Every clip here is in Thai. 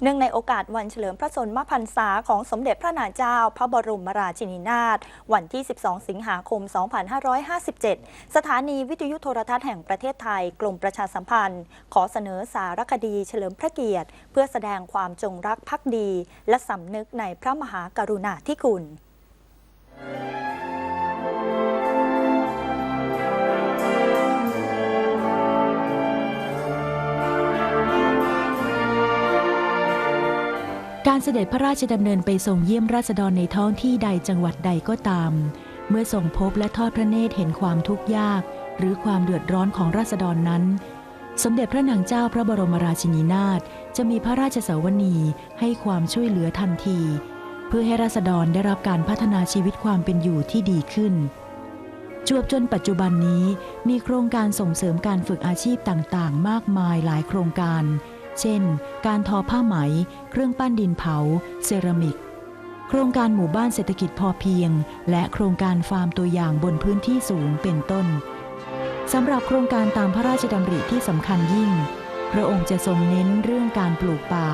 เนื่องในโอกาสวันเฉลิมพระชนมพรรษาของสมเด็จพระนางเจ้า พระบรมราชินีนาถวันที่ 12 สิงหาคม 2557 สถานีวิทยุโทรทัศน์แห่งประเทศไทยกลมประชาสัมพันธ์ ขอเสนอสารคดีเฉลิมพระเกียรติ เพื่อแสดงความจงรักภักดี และสำนึกในพระมหากรุณาธิคุณ การเสด็จพระราชดำเนินไปทรงเยี่ยมราษฎรในท้องที่ใดจังหวัดใดก็ตาม เมื่อทรงพบและทอดพระเนตรเห็นความทุกข์ยาก หรือความเดือดร้อนของราษฎรนั้น สมเด็จพระนางเจ้าพระบรมราชินีนาถจะมีพระราชสวนีให้ความช่วยเหลือทันที เพื่อให้ราษฎรได้รับการพัฒนาชีวิตความเป็นอยู่ที่ดีขึ้น จวบจนปัจจุบันนี้มีโครงการส่งเสริมการฝึกอาชีพต่างๆ มากมายหลายโครงการ เช่น การทอผ้าไหม เครื่องปั้นดินเผา เซรามิก โครงการหมู่บ้านเศรษฐกิจพอเพียง และโครงการฟาร์มตัวอย่างบนพื้นที่สูงเป็นต้นสำหรับโครงการตามพระราชดำริที่สำคัญยิ่ง พระองค์จะทรงเน้นเรื่องการปลูกป่า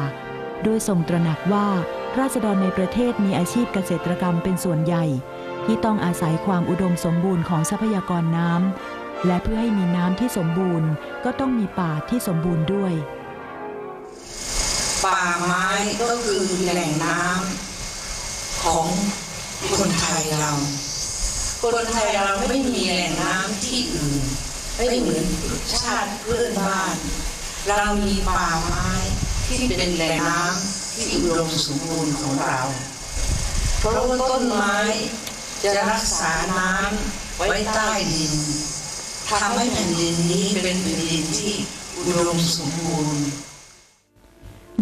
โดยทรงตระหนักว่าราษฎรในประเทศมีอาชีพเกษตรกรรมเป็นส่วนใหญ่ ที่ต้องอาศัยความอุดมสมบูรณ์ของทรัพยากรน้ำและเพื่อให้มีน้ำที่สมบูรณ์ก็ต้องมีป่าที่สมบูรณ์ด้วย ป่าไม้ก็คือแหล่งน้ำของคนไทยเรา คนไทยเราไม่มีแหล่งน้ำที่อื่น ไม่เหมือนชาติเพื่อนบ้าน เรามีป่าไม้ที่เป็นแหล่งน้ำที่อุดมสมบูรณ์ของเรา เพราะว่าต้นไม้จะรักษาน้ำไว้ใต้ดินทำให้แผ่นดินนี้เป็นแผ่นดินที่อุดมสมบูรณ์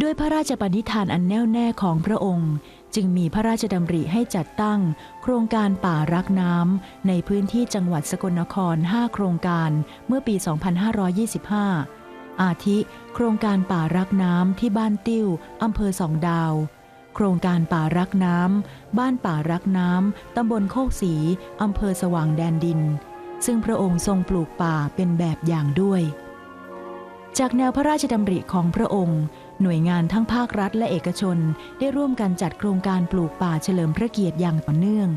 ด้วยพระราชปณิธานอันแน่วแน่ของพระองค์ จึงมีพระราชดำริให้จัดตั้ง โครงการป่ารักน้ำในพื้นที่จังหวัดสกลนคร 5 โครงการเมื่อปี 2525 อาทิ โครงการป่ารักน้ำที่บ้านติ้วอำเภอสองดาว โครงการป่ารักน้ำ บ้านป่ารักน้ำตำบลโคกศรีอำเภอสว่างแดนดิน ซึ่งพระองค์ทรงปลูกป่าเป็นแบบอย่างด้วย จากแนวพระราชดำริของพระองค์ หน่วยงานทั้งภาครัฐและเอกชน ได้ร่วมกันจัดโครงการปลูกป่าเฉลิมพระเกียรติอย่างต่อเนื่อง